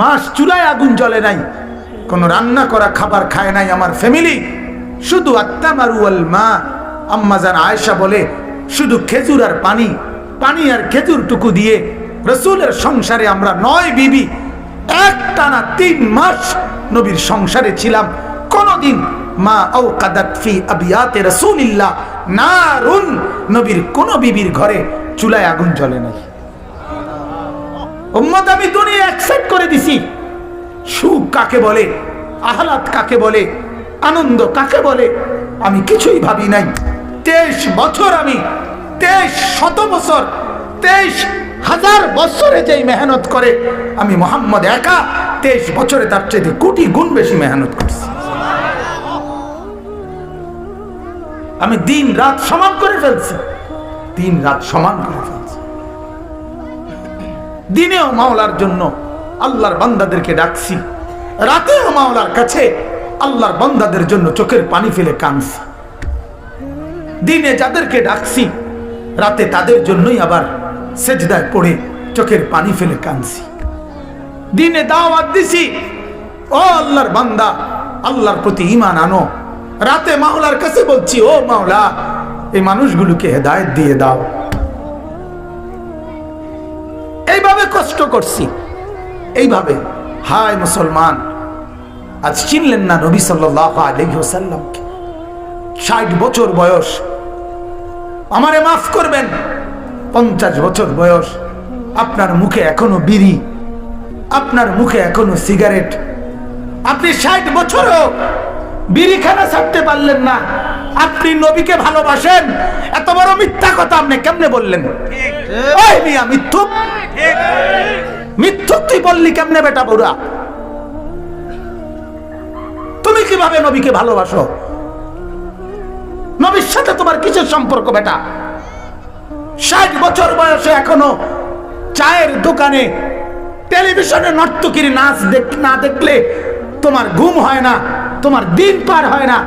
মাস চুলায় আগুন জ্বলে নাই। কোনো রান্না করা খাবার খায় নাই আমার ফ্যামিলি শুধু আত্মা আত্মামারুয়াল মা। আম্মাজান আয়েশা বলে, শুধু খেজুর আর পানি পানি আর খেজুর টুকু দিয়ে রসুলের সংসারে আমরা নয় বিবি, এক টানা তিন মাস নবীর সংসারে ছিলাম। কোনদিন মা ও কাদাত ফি আবিয়াতে রাসূলিল্লাহ, নারুন নবীর কোনো বিবির ঘরে চুলায় আগুন জ্বলে নাই। উম্মত, আমি দুনিয়া অ্যাকসেপ্ট করে দিছি। সুখ কাকে বলে? আহ্লাদ কাকে বলে? আনন্দ কাকে বলে? আমি কিছুই ভাবি নাই। তেইশ বছর আমি, তেইশ শত বছর, তেইশ হাজার বছরে যেই মেহনত করে আমি মোহাম্মদ একা, তেইশ বছরে তার চেয়ে কোটি গুণ বেশি মেহনত করছি। আমি দিন রাত সমান করে ফেলছি। দিন রাত সমান করে ফেলছি। দিনেও মাওলার জন্য আল্লাহর বান্দাদেরকে ডাকছি। রাতেও মাওলার কাছে আল্লাহর বান্দাদের জন্য চোখের পানি ফেলে কাঁদছি। দিনে যাদেরকে ডাকছি, রাতে তাদের জন্যই আবার সেজদায় পড়ে চোখের পানি ফেলে কাঁদছি। দিনে দাওয়াত দিছি, ও আল্লাহর বান্দা, আল্লাহর প্রতি ইমান আনো। রাতে মাওলার কাছে বলছি, ও মাওলা, এই মানুষগুলোকে হেদায়েত দিয়ে দাও। করছি। এইভাবে, হায় মুসলমান, আজ চিনলেন না নবী সাল্লাহ ষাট বছর বয়স, আমারে মাফ করবেন, পঞ্চাশ বছর বয়স, আপনার মুখে এখনও বিড়ি, আপনার মুখে এখনও সিগারেট, আপনি ষাট বছরও বিড়ি খানা ছাড়তে পারলেন না। আপনি নবীকে ভালোবাসেন? এত বড় মিথ্যা কথা আপনি কেমনে বললেন? ওই মিয়া মিথ্যুক মিথ্যুক তুই বললি কেমনে বেটা বুড়া তুমি কীভাবে নবীকে ভালোবাসো? নবীর সাথে তোমার কিসের সম্পর্ক বেটা? ষাট বছর বয়সে এখনও চায়ের দোকানে টেলিভিশনে নর্তকির নাচ দেখ না দেখলে তোমার ঘুম হয় না তোমার দিন পার হয় না।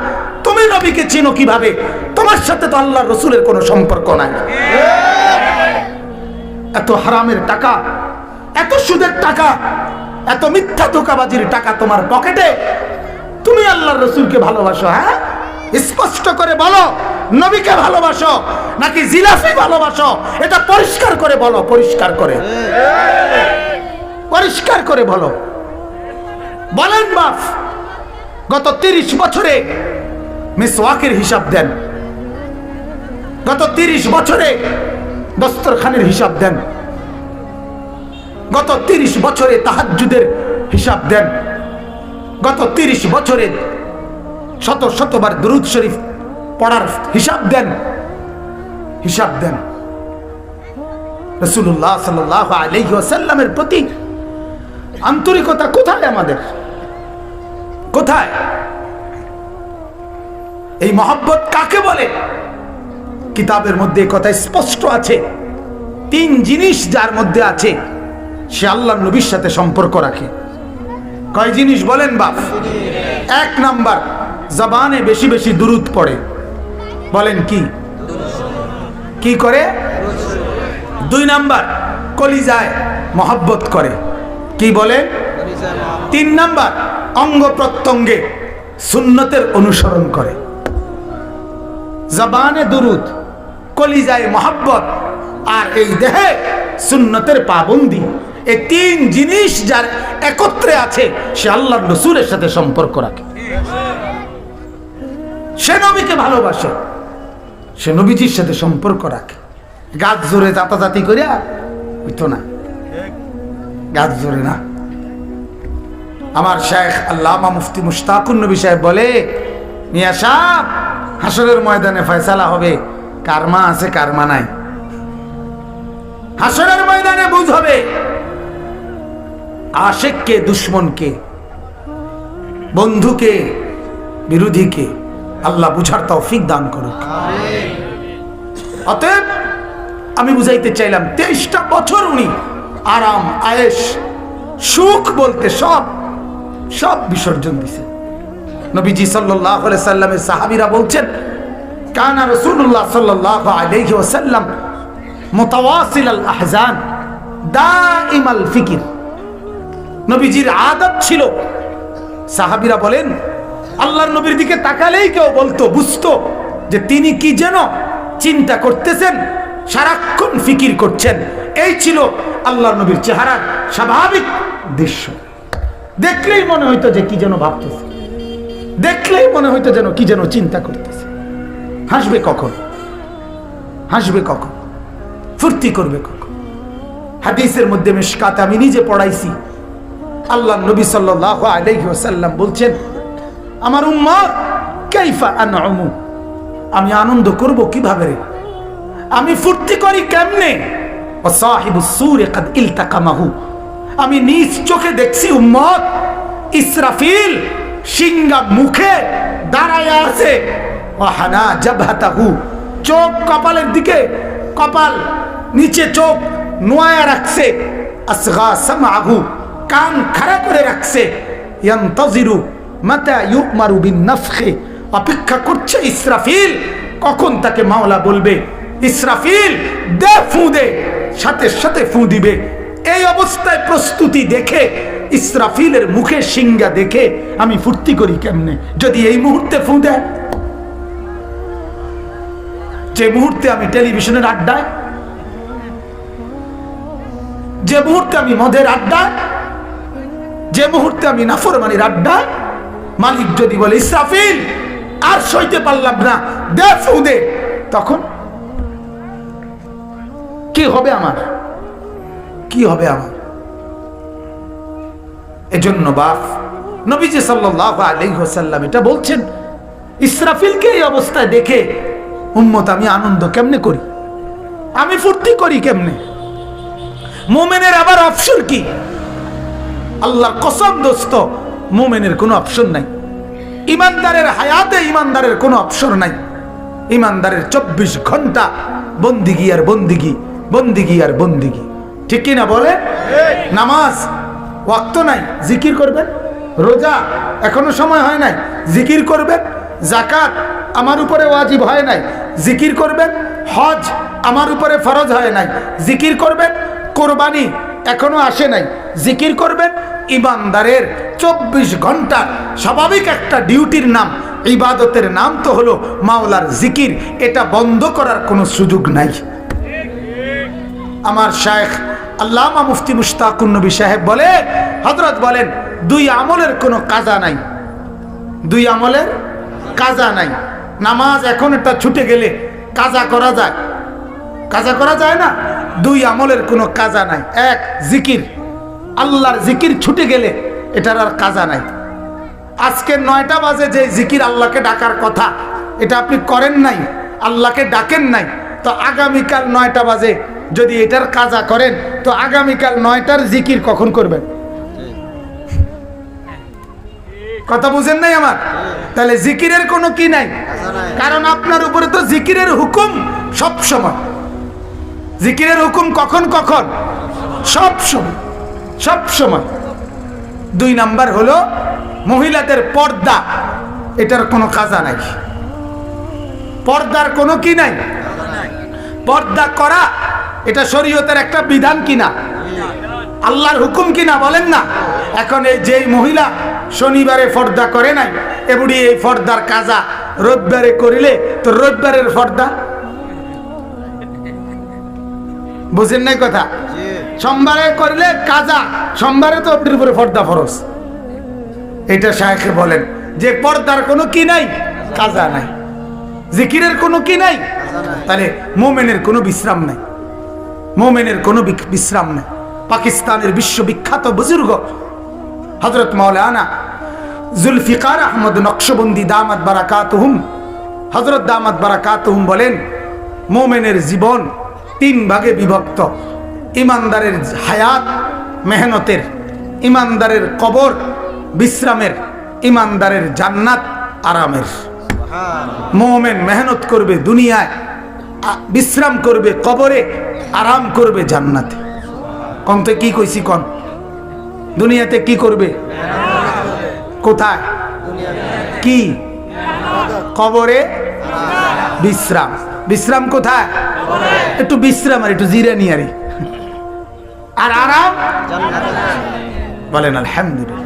তুমি নবীকে চিনো কীভাবে? তোমার সাথে তো আল্লাহ রসুলের কোনো সম্পর্ক নাই। এত হারামের টাকা, এত সুদের টাকা, এত মিথ্যা ধোকাবাজির টাকা তোমার পকেটে? তুমি আল্লাহর রসুলকে ভালোবাসো হ্যাঁ? স্পষ্ট করে বলো, নবীকে ভালোবাসো, নাকি জিলাফি ভালোবাসো? এটা পরিষ্কার করে বলো, পরিষ্কার করে। পরিষ্কার করে বলো। বলেন বাপ, গত তিরিশ বছরে মিসওয়াকের হিসাব দেন। গত তিরিশ বছরে দস্তরখানের হিসাব দেন। গত তিরিশ বছরে তাহাজুদের হিসাব দেন। গত তিরিশ বছরে শত শতবার দুরুদ শরীফ পড়ার হিসাব দেন। হিসাব দেন। রসুল্লাহ সাল্লাহ আলহি আসাল্লামের প্রতি আন্তরিকতা কোথায় আমাদের? কোথায়? এই মহব্বত কাকে বলে? কিতাবের মধ্যে কথা স্পষ্ট আছে। তিন জিনিস যার মধ্যে আছে, সে আল্লাহ নবীর সাথে সম্পর্ক রাখে। কয় জিনিস বলেন বাপ? এক নাম্বার, জবানে বেশি বেশি দুরুদ পড়ে। বলেন কি? কি করে? দুই নাম্বার, কলিজায় মহব্বত করে। কি বলে? তিন নাম্বার, অঙ্গ প্রত্যঙ্গে সুন্নতের অনুসরণ করে। জবানে দুরুদ, কলিজায় মহাব্বত আর এই দেহে সুন্নতের পাবন্দি। এই তিন জিনিস যার একত্রে আছে, সে আল্লাহ রসুলের সাথে সম্পর্ক রাখে। সে নবীকে ভালোবাসে, সে নবীজির সাথে সম্পর্ক রাখে। গাছ জোরে জাতাজাতি করিয়া হইতো না। গাছ জোরে না। আমার শেখ আল্লামা মুফতি মুশতাকুর নবী সাহেব বলে, মিয়া সাহ হাসরের ময়দানে ফয়সালা হবে, কারমা আছে, কারমা নাই। হাসরের ময়দানে বুঝ হবে, আশেককে, দুশ্মনকে, বন্ধুকে, বিরোধীকে আল্লাহ বুঝার তৌফিক দান করুক। অতএব আমি বুঝাইতে চাইলাম, তেইশটা বছর উনি আরাম আয়েস সুখ বলতে সব সব বিসর্জন দিছে। নবীজি সাল্লাহ সাল্লামের সাহাবিরা বলছেন, কানা রসুল্লাহ সাল্লাহ আলহি ওসাল্লাম মোতাওয়াসিল আল আহজান দাইমাল ফিকির। নবীজির আদত ছিল, সাহাবিরা বলেন, আল্লাহর নবীর দিকে তাকালেই কেউ বলতো, বুঝতো যে তিনি কি যেন চিন্তা করতেছেন, সারাক্ষণ ফিকির করছেন। এই ছিল আল্লাহর নবীর চেহারার স্বাভাবিক দৃশ্য। দেখলেই মনে হইতো যে কি যেন ভাবতেছে। দেখলেই মনে হইতো যেন কি যেন চিন্তা করতেছে। হাসবে কখন? হাসবে কখন? ফুর্তি করবে কখন? হাদিসের মধ্যে মেশকাতে আমি নিজে পড়াইছি। আল্লাহ নবী সাল্লাল্লাহু আলাইহি বলছেন, আমার উম্মত, কাইফা আনউমু আমি আনন্দ করব কীভাবে রে? আমি ফুর্তি করি কেমনে? আমি নিজ চোখে দেখছি, উম্মত, ইসরাফিল সিংহা মুখে দাঁড়ায় আছে। ও হানা জাবহাতাহু। চোখ কপালের দিকে, কপাল নিচে চোখ নোয়া রাখছে। আসগা সামাহু কান খাড়া করে রাখছে। ইয়ান্তাজিরু মাতা ইউমারু বিন নাফখে। অপেক্ষা করছে ইসরাফিল, কখন তাকে মাওলা বলবে? ইসরাফিল, দে ফু দে, সাথে সাথে ফু দিবে। এই অবস্থায় প্রস্তুতি দেখে ইসরাফিলের মুখে সিংগা দেখে আমি ফুর্তি করি কেমনে? যদি এই মুহূর্তে ফু দেয়, যে মুহূর্তে আমি টেলিভিশনের আড্ডায়, যে মুহূর্তে আমি মদের আড্ডায়, যে মুহূর্তে আমি নাফরমানির আড্ডায়, মালিক যদি বলে, ইসরাফিল, আর সইতে পারলাম না, দে ফু দে। তখন কি হবে আমার? কি হবে আমার? এজন্য বাপ নবীজি সাল্লাল্লাহু আলাইহি ওয়াসাল্লাম এটা বলছেন ইসরাফিলকে এই অবস্থায় দেখে উম্মত আমি আনন্দ কেমনে করি? আমি ফুর্তি করি কেমনে? মোমেনের আবার অপশন কি? আল্লাহর কসম দোস্ত মোমেনের কোনো অপশন নাই। ইমানদারের হায়াতে ইমানদারের কোনো অপশন নাই। ইমানদারের চব্বিশ ঘণ্টা বন্দিগি আর বন্দিগি বন্দিগি আর বন্দিগি। ঠিক কি না বলে নামাজ ওয়াক্ত নাই, জিকির করবেন। রোজা এখনও সময় হয় নাই, জিকির করবেন। জাকাত আমার উপরে ওয়াজিব হয় নাই, জিকির করবেন। হজ আমার উপরে ফরজ হয় নাই, জিকির করবেন। কোরবানি এখনও আসে নাই, জিকির করবেন। ইমানদারের চব্বিশ ঘণ্টা স্বাভাবিক একটা ডিউটির নাম, ইবাদতের নাম তো হলো মাওলার জিকির। এটা বন্ধ করার কোনো সুযোগ নাই। আমার শায়েখ আল্লামা মুফতি মুশতাকুন নবী সাহেব বলে হজরত বলেন, দুই আমলের কোনো কাজা নাই। দুই আমলের কাজা নাই। নামাজ এখন একটা ছুটে গেলে কাজা করা যায়। কাজা করা যায় না? দুই আমলের কোনো কাজা নাই। এক, জিকির। আল্লাহর জিকির ছুটে গেলে এটার আর কাজা নাই। আজকে নয়টা বাজে যে জিকির আল্লাহকে ডাকার কথা, এটা আপনি করেন নাই, আল্লাহকে ডাকেন নাই, তো আগামীকাল নয়টা বাজে যদি এটার কাজা করেন, তো আগামীকাল নয়টার জিকির কখন করবেন? কথা বুঝেন নাই আমার? তাহলে জিকিরের কোনো কি নাই? কারণ আপনার উপরে তো জিকিরের হুকুম সব সময়। জিকিরের হুকুম কখন কখন? সব সময় সব সময়। দুই নাম্বার হলো মহিলাদের পর্দা, এটার কোনো কাজা নাই। পর্দার কোনো কি নাই? পর্দা করা এটা শরীয়তের একটা বিধান কিনা? আল্লাহর হুকুম কিনা বলেন না? এখন এই যেই মহিলা শনিবারে পর্দা করে নাই, এবুড়ি এই পর্দার কাজা রবিবারে করিলে তো রবিবারের পর্দা বুঝেন নাই কথা? সোমবারে করলে কাজা, সোমবারে তো আপনার উপরে পর্দা ফরস এটা শাহেখে বলেন, যে পর্দার কোনো কি নাই, কাজা নাই। জিকিরের কোনো কি নাই, তাহলে মোমেনের কোনো বিশ্রাম নাই। মোমেনের কোনো বিশ্রাম নেই। পাকিস্তানের বিশ্ববিখ্যাত বুজুর্গ হজরত মাওলানা জুলফিকার আহমদ নকশবন্দি দামাত বারাকাতহুম হজরত দামাত বারাকাতহুম বলেন মোমেনের জীবন তিন ভাগে বিভক্ত। ইমানদারের হায়াত মেহনতের ইমানদারের কবর বিশ্রামের ইমানদারের জান্নাত আরামের। মোমেন মেহনত করবে দুনিয়ায় বিশ্রাম করবে কবরে আরাম করবে জান্নাতে কম তো কি কইছি কন দুনিয়াতে কি করবে কোথায় কি কবরে বিশ্রাম বিশ্রাম কোথায় একটু বিশ্রাম আর একটু জিরানি আরে আর আরাম বলেন আলহামদুলিল্লাহ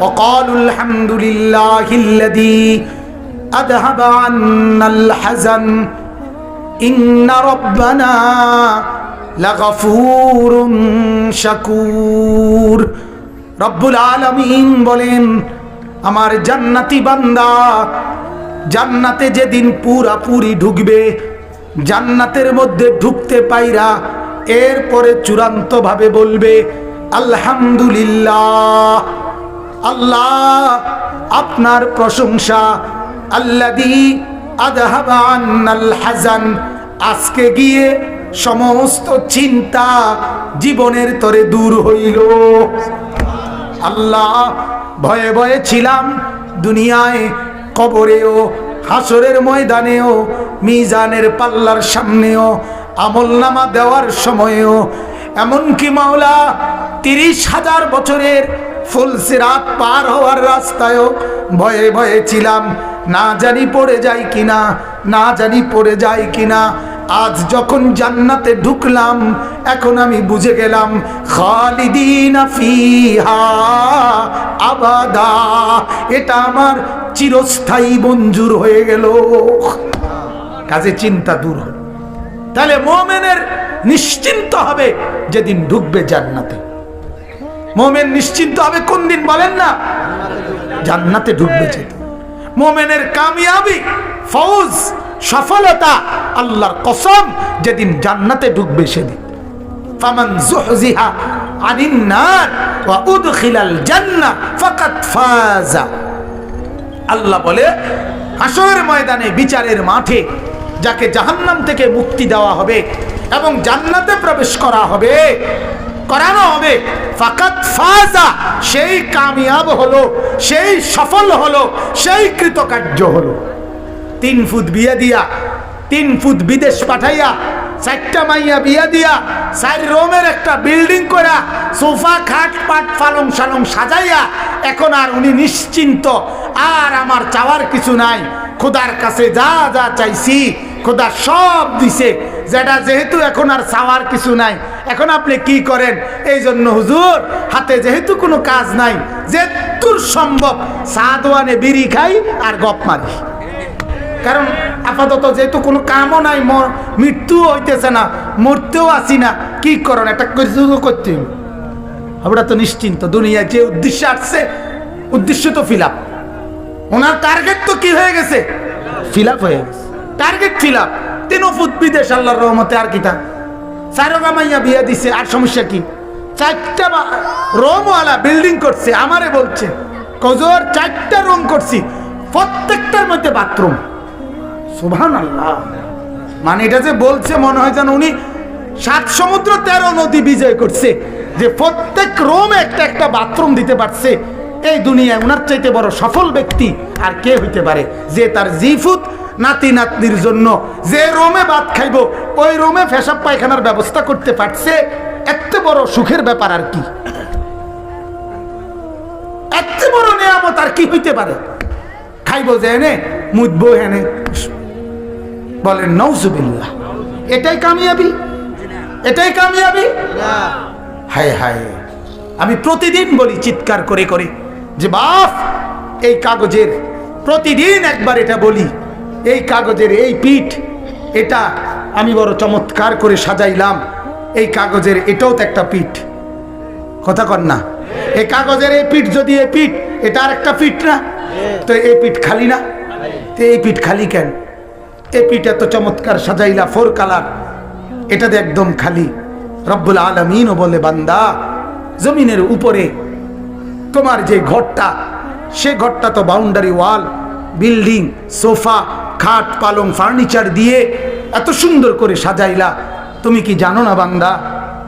وقالوا الحمد لله الذي أذهب عنا الحزن ইন্না রব্বানা শাকুর। রব্বুল আলমিন বলেন, আমার জান্নাতি বান্দা, জান্নাতে যেদিন পুরাপুরি ঢুকবে, জান্নাতের মধ্যে ঢুকতে পাইরা এরপরে চূড়ান্তভাবে বলবে, আলহামদুলিল্লাহ, আল্লাহ আপনার প্রশংসা আল্লাদি আদহাবা আন্নাল হাজান। আজকে গিয়ে সমস্ত চিন্তা জীবনের তরে দূর হইল। আল্লাহ, ভয়ে ভয়ে ছিলাম দুনিয়ায়, কবরেও, হাসরের ময়দানেও, মিজানের পাল্লার সামনেও, আমল নামা দেওয়ার সময়েও। এমনকি মাওলা, তিরিশ হাজার বছরের ফুলসিরাত পার হওয়ার রাস্তায়ও ভয়ে ভয়ে ছিলাম। না জানি পড়ে যাই কিনা, না জানি পড়ে যাই কিনা। আজ যখন জান্নাতে ঢুকলাম, এখন আমি বুঝে গেলাম, খালিদিন আবাদা। এটা আমার চিরস্থায়ী মঞ্জুর হয়ে গেল। কাজে চিন্তা দূর হল। তাহলে মোমেনের নিশ্চিন্ত হবে যেদিন ঢুকবে জান্নাতে। মোমেন নিশ্চিন্ত হবে কোন দিন বলেন না? জান্নাতে ঢুকবে যেদিন। মোমেনের কামিয়াবি, ফৌজ, সফলতা, আল্লাহর কসম, যেদিন জান্নাতে ঢুকবে সেদিন। ফাজা। আল্লাহ বলে ময়দানে, বিচারের মাঠে যাকে জাহান্নাম থেকে মুক্তি দেওয়া হবে এবং জান্নাতে প্রবেশ করা হবে করানো হবে। ফাকাত ফাজা, সেই কামিয়াব হলো, সেই সফল হলো, সেই কৃতকার্য হলো। তিন ফুট বিয়ে দিয়া, তিন ফুট বিদেশ পাঠাইয়া, চারটা মাইয়া বিয়া দিয়া, চার রোমের একটা বিল্ডিং করা সোফা, খাট, পাট পালং সালং সাজাইয়া, এখন আর উনি নিশ্চিন্ত, আর আমার চাওয়ার কিছু নাই। খোদার কাছে যা যা চাইছি খোদা সব দিছে। যেটা যেহেতু এখন আর চাওয়ার কিছু নাই, এখন আপনি কি করেন? এই জন্য হুজুর, হাতে যেহেতু কোনো কাজ নাই যে দূর সম্ভব, সাদওয়ানে বিড়ি খাই আর গপ মারি। কারণ আপাতত যেহেতু কোনো কামও নাই মর মৃত্যু হইতেছে না, মরতেও আসি না, কি করেন একটা কিছু করতে। আমরা তো নিশ্চিন্ত দুনিয়া যে উদ্দেশ্যে আসছে, উদ্দেশ্য তো ফিল ওনার টার্গেট তো কি হয়ে গেছে? ফিল হয়ে গেছে। টার্গেট আপ তিন ফুট বিদেশ আল্লাহর রহমতে আর কিতা? চারোগা মাইয়া বিয়া দিছে, আর সমস্যা কি? চারটা রুমওয়ালা বিল্ডিং করছে, আমারে বলছে, কজোর, চারটা রুম করছি, প্রত্যেকটার মধ্যে বাথরুম সুবহান আল্লাহ মানে এটা যে বলছে, মনে হয় যেন উনি সাত সমুদ্র, তেরো নদী বিজয় করছে, যে প্রত্যেক রোমে একটা একটা বাথরুম দিতে পারছে। এই দুনিয়ায় উনার চাইতে বড় সফল ব্যক্তি আর কে হইতে পারে? যে তার জিফুত নাতি নাতনির জন্য। যে রোমে ভাত খাইব, ওই রোমে ফেসাব পায়খানার ব্যবস্থা করতে পারছে এত বড় সুখের ব্যাপার আর কি? এত বড় নিয়ামত আর কি হইতে পারে? খাইব যে এনে মুদবো হেনে বলেন নৌজুবিল্লাহ এটাই কামিয়াবি? এটাই কামিয়াবি? হায় হায়। আমি প্রতিদিন বলি চিৎকার করে করে যে, বাপ, এই কাগজের প্রতিদিন একবার এটা বলি। এই কাগজের এই পিঠ, এটা আমি বড় চমৎকার করে সাজাইলাম। এই কাগজের এটাও তো একটা পিঠ। কথা কর না। এই কাগজের এই পিঠ যদি এই পিঠ, এটা আর একটা পিঠ না? তো এই পিঠ খালি না? তো এই পিঠ খালি কেন? এই পিঠ এত চমৎকার সাজাইলা, ফোর কালার। এটাতে একদম খালি। রব্বুল আলমিনও বলে, বান্দা, জমিনের উপরে তোমার যে ঘরটা, সে ঘরটা তো বাউন্ডারি ওয়াল বিল্ডিং সোফা খাট পালং ফার্নিচার দিয়ে এত সুন্দর করে সাজাইলা। তুমি কি জানো না বান্দা,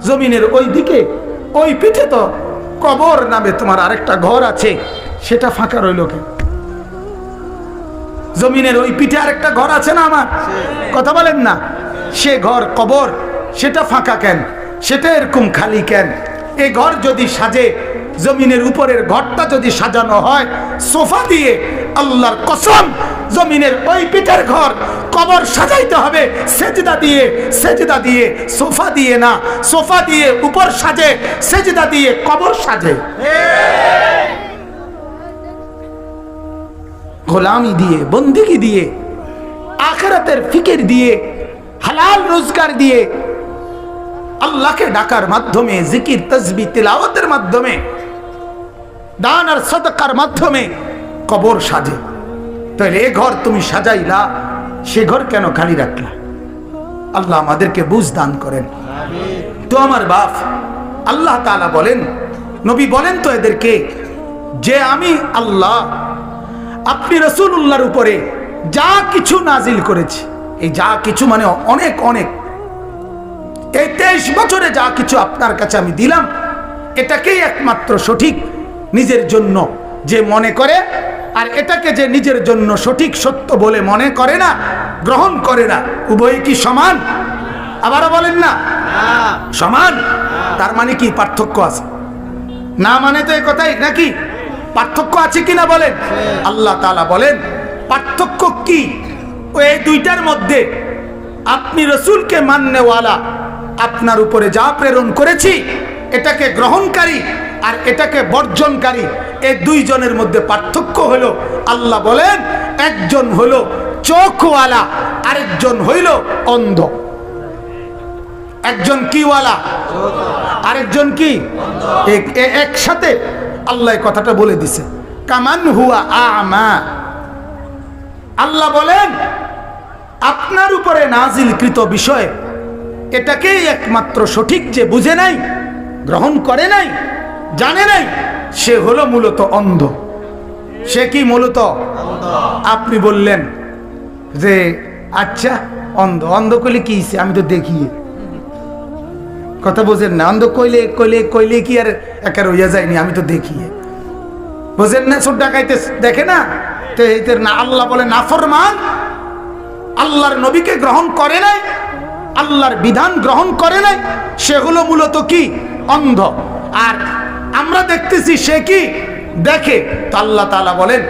জমিনের ওই দিকে, ওই পিঠে তো কবর নামে তোমার আরেকটা ঘর আছে, সেটা ফাঁকা রইল কে জমিনের ওই পিঠে আরেকটা ঘর আছে না আমার? কথা বলেন না, সে ঘর কবর, সেটা ফাঁকা কেন? সেটা এরকম খালি কেন? এ ঘর যদি সাজে, জমিনের উপরের ঘরটা যদি সাজানো হয়, সোফা দিয়ে আল্লাহর কসম জমিনের ওই পিঠের ঘর কবর সাজাইতে হবে, সেজদা দিয়ে সেজদা দিয়ে, সোফা দিয়ে না, সোফা দিয়ে উপর সাজে, সেজদা দিয়ে কবর সাজে। গোলামি দিয়ে, বন্দিগি দিয়ে, আখরাতের ফিকির দিয়ে, হালাল রোজগার দিয়ে, আল্লাহকে ডাকার মাধ্যমে, জিকির তসবি তিলাওয়াতের মাধ্যমে, দান আর সদকার মাধ্যমে কবর সাজে। তাহলে এ ঘর তুমি সাজাইলা সে ঘর কেন খালি রাখলা? আল্লাহ আমাদেরকে বুঝ দান করেন। তো আমার বাপ আল্লাহ তাআলা বলেন নবী বলেন তো এদেরকে যে আমি আল্লাহ আপনি রসুল্লাহর উপরে যা কিছু নাজিল করেছি এই যা কিছু মানে অনেক অনেক এই তেইশ বছরে যা কিছু আপনার কাছে আমি দিলাম এটাকেই একমাত্র সঠিক নিজের জন্য যে মনে করে আর এটাকে যে নিজের জন্য সঠিক সত্য বলে মনে করে না, গ্রহণ করে না, উভয় কি সমান? আবারও বলেন না। সমান? তার মানে কি? পার্থক্য আছে। না মানে তো এই কথাই, নাকি? পার্থক্য আছে কি না বলেন? আল্লাহ তাআলা বলেন, পার্থক্য কি? এই দুইটার মধ্যে আপনি রসুলকে মান্যওয়ালা আপনার উপরে যা প্রেরণ করেছি, এটাকে গ্রহণকারী আর এটাকে বর্জনকারী এই দুইজনের মধ্যে পার্থক্য হলো, আল্লাহ বলেন, একজন হলো চোখওয়ালা, আরেকজন হইল অন্ধ। একজন কিওয়ালা, আরেকজন কি? একসাথে আল্লাহ কথাটা বলে দিছে। কামান হুয়া আমা। আল্লাহ বলেন, আপনার উপরে নাজিলকৃত বিষয় এটাকেই একমাত্র সঠিক যে বুঝে নাই, গ্রহণ করে নাই জানে নাই? সে হলো মূলত অন্ধ। সে কি মূলত? আপনি বললেন যে আচ্ছা অন্ধ। অন্ধ কইলে কি আমি তো দেখি। কথা বোঝেন না, অন্ধ কইলে কইলে কইলে কি আর একার হইয়া যায়নি আমি তো দেখি। বোঝেন না ছোট ডাকাইতে দেখে না? তো এইতে না, আল্লাহ বলে নাফরমান আল্লাহর নবীকে গ্রহণ করে নাই, আল্লাহর বিধান গ্রহণ করে নাই সেগুলো মূলত কি? অন্ধ। আর আমরা দেখতেছি সে কি? দেখে তো আল্লাহ তাআলা বলেন,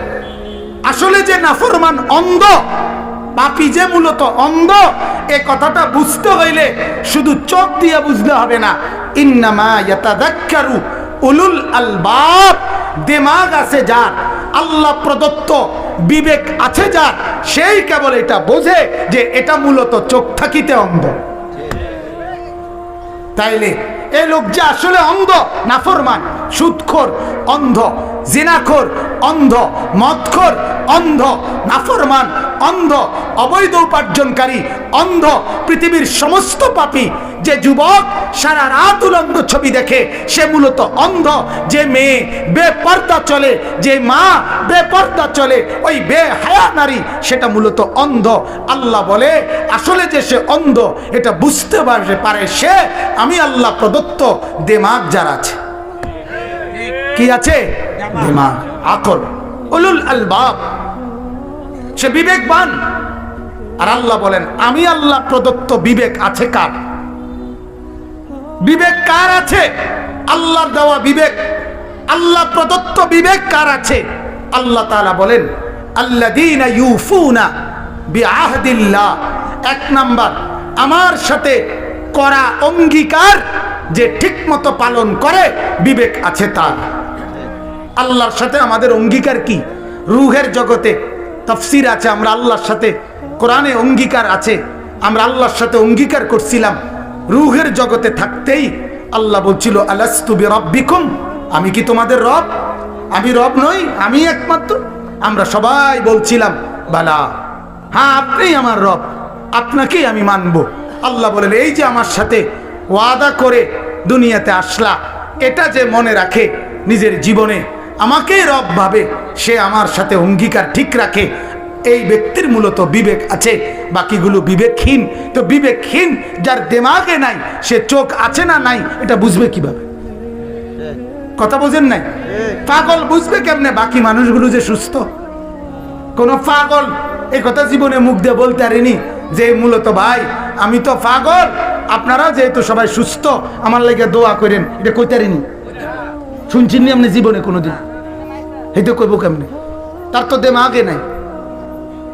আসলে যে নাফরমান অন্ধ, পাপি যে মূলত অন্ধ, এ কথাটা বুঝতে হইলে শুধু চোখ দিয়ে বুঝতে হবে না। উলুল আলবাব, দিমাগ আছে আল্লাহ প্রদত্ত বিবেক আছে সেই কেবল এটা বোঝে যে এটা মূলত চোখ থাকিতে তাইলে এ লোক যে আসলে অন্ধ নাফরমান সুদখোর অন্ধ জিনাখোর, অন্ধ, মদখোর, অন্ধ, নাফরমান, অন্ধ, অবৈধ উপার্জনকারী, অন্ধ, পৃথিবীর সমস্ত পাপী। যে যুবক সারা রাত উলঙ্গ ছবি দেখে, সে মূলত অন্ধ, যে মেয়ে বেপর্দা চলে, যে মা বেপর্দা চলে, ওই বে হায়া নারী, সেটা মূলত অন্ধ। আল্লাহ বলে, আসলে যে সে অন্ধ, এটা বুঝতে পারে সে, আমি আল্লাহ প্রদত্ত দেমাগ যার আছে। কি আছে? দিমাগ, আকল। উলুল আলবাব। সে বিবেকবান। আর আল্লাহ বলেন, আমি আল্লাহ প্রদত্ত বিবেক আছে কার? বিবেক কার আছে? আল্লাহর দেওয়া বিবেক। আল্লাহ প্রদত্ত বিবেক কার আছে? আল্লাহ তাআলা বলেন, আল্লাযীনা ইউফুনা বিআহদিল্লাহ। এক নাম্বার, আমার সাথে করা অঙ্গীকার যে ঠিকমতো পালন করে বিবেক আছে তার। আল্লাহর সাথে আমাদের অঙ্গীকার কি? রুহের জগতে তফসির আছে, আমরা আল্লাহর সাথে, কোরআনে অঙ্গীকার আছে, আমরা আল্লাহর সাথে অঙ্গীকার করছিলাম। রুহের জগতে থাকতেই আল্লাহ বলছিল, আলাস্তু রব্বিকুম আমি কি তোমাদের রব? আমি রব নই, আমি একমাত্র। আমরা সবাই বলছিলাম, বালা হ্যাঁ আপনি আমার রব, আপনাকেই আমি মানব। আল্লাহ বলেন এই যে আমার সাথে ওয়াদা করে দুনিয়াতে আসলা, এটা যে মনে রাখে নিজের জীবনে আমাকেই রব ভাবে, সে আমার সাথে অঙ্গীকার ঠিক রাখে। এই ব্যক্তির মূলত বিবেক আছে, বাকিগুলো বিবেকহীন। তো বিবেকহীন যার দেমাগে নাই, সে চোখ আছে না নাই, এটা বুঝবে কীভাবে? কথা বোঝেন নাই? পাগল বুঝবে কেমনে? বাকি মানুষগুলো যে সুস্থ। কোন পাগল এই কথা জীবনে মুখ দিয়ে বলতে পারিনি যে, মূলত ভাই, আমি তো পাগল আপনারা যেহেতু সবাই সুস্থ, আমার লাগে দোয়া করেন, এটা কইতে পারিনি। শুনছেন নি আপনি জীবনে কোনোদিন? তো কইব কেমনে? তার তো দেমাগে নাই।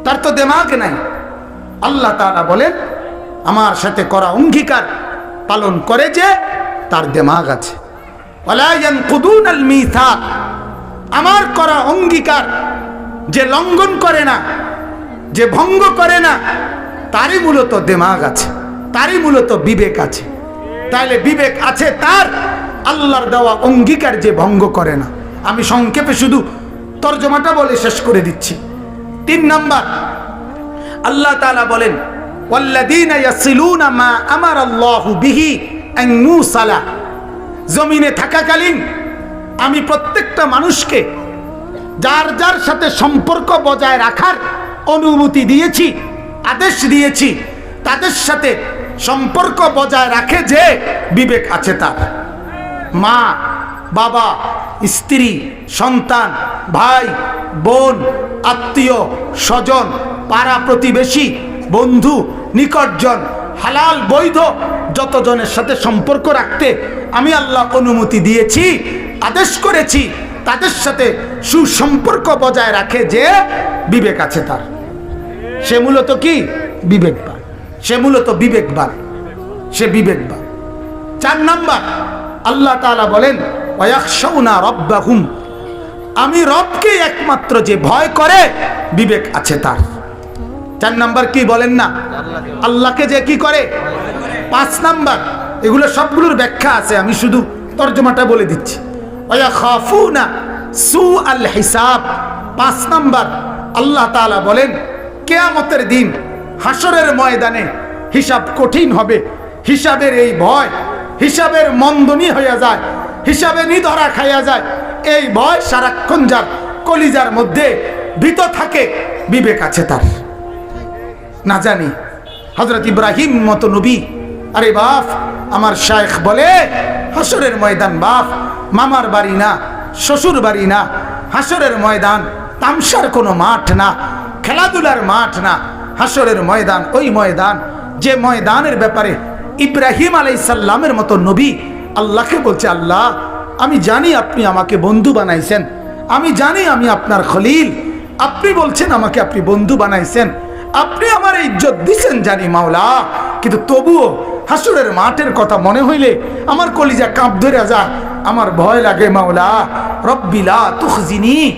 তার তো দেমাগে নাই। আল্লাহ তাআলা বলেন, আমার সাথে করা অঙ্গীকার পালন করে যে তার দেমাগ আছে। আমার করা অঙ্গীকার যে লঙ্ঘন করে না, যে ভঙ্গ করে না, তারই মূলত দেমাগ আছে, তারই মূলত বিবেক আছে। তাহলে বিবেক আছে তার। আল্লাহর দেওয়া অঙ্গীকার যে ভঙ্গ করে না। আমি সংক্ষেপে শুধু তর্জমাটা বলে শেষ করে দিচ্ছি। তিন নাম্বার, আল্লাহ তালা বলেন জমিনে থাকাকালীন আমি প্রত্যেকটা মানুষকে যার যার সাথে সম্পর্ক বজায় রাখার অনুমতি দিয়েছি, আদেশ দিয়েছি, তাদের সাথে সম্পর্ক বজায় রাখে যে বিবেক আছে তার। মা, বাবা, স্ত্রী, সন্তান, ভাই, বোন, আত্মীয়, স্বজন, পাড়া প্রতিবেশী, বন্ধু, নিকটজন, হালাল, বৈধ, যতজনের সাথে সম্পর্ক রাখতে আমি আল্লাহ অনুমতি দিয়েছি, আদেশ করেছি, তাদের সাথে সুসম্পর্ক বজায় রাখে যে বিবেক আছে তার। সে মূলত কি? বিবেকবান সে মূলত বিবেকবান। সে বিবেকবান। চার নাম্বার, আল্লাহ তাআলা বলেন ওয়াকশাউনা রব্বাহুম। আমি রবকে একমাত্র যে ভয় করে, বিবেক আছে তার। চার নাম্বার কি বলেন না? আল্লাহকে যে কি করে? পাঁচ নাম্বার, এগুলো সবগুলোর ব্যাখ্যা আছে, আমি শুধু তর্জমাটা বলে দিচ্ছি। ওয়া সু আল হিসাব। পাঁচ নাম্বার, আল্লাহ তাআলা বলেন, কেয়ামতের দিন হাসরের ময়দানে হিসাব কঠিন হবে। হিসাবের এই ভয়, হিসাবের মন্দনী হইয়া যায়। হিসাবে নিধরা খাইয়া যায়। এই ভয় সারাক্ষণ যার কলিজার মধ্যে ভীত থাকে, বিবেক আছে তার। না জানি হজরত ইব্রাহিম মতো নবী, আরে বাপ, আমার শায়েখ বলে, হাসরের ময়দান বাপ, মামার বাড়ি না, শ্বশুর বাড়ি না, হাসরের ময়দান, তামসার কোনো মাঠ না, খেলাধুলার মাঠ না হাসরের ময়দান, ওই ময়দান, যে ময়দানের ব্যাপারে ইব্রাহিম আলাইসাল্লামের মতো নবী আল্লাহকে বলছে, আল্লাহ, আমি জানি আপনি আমাকে বন্ধু বানাইছেন। আমি জানি আমি আপনার খলিল। আপনি বলছেন আমাকে আপনি বন্ধু বানাইছেন। আপনি আমার ইজ্জত দিছেন জানি মাওলা। কিন্তু তবুও হাসুরের মাঠের কথা মনে হইলে আমার কলিজা কাঁপ ধরে যায়। আমার ভয় লাগে মাওলা। রব্বিলা তুখজিনি।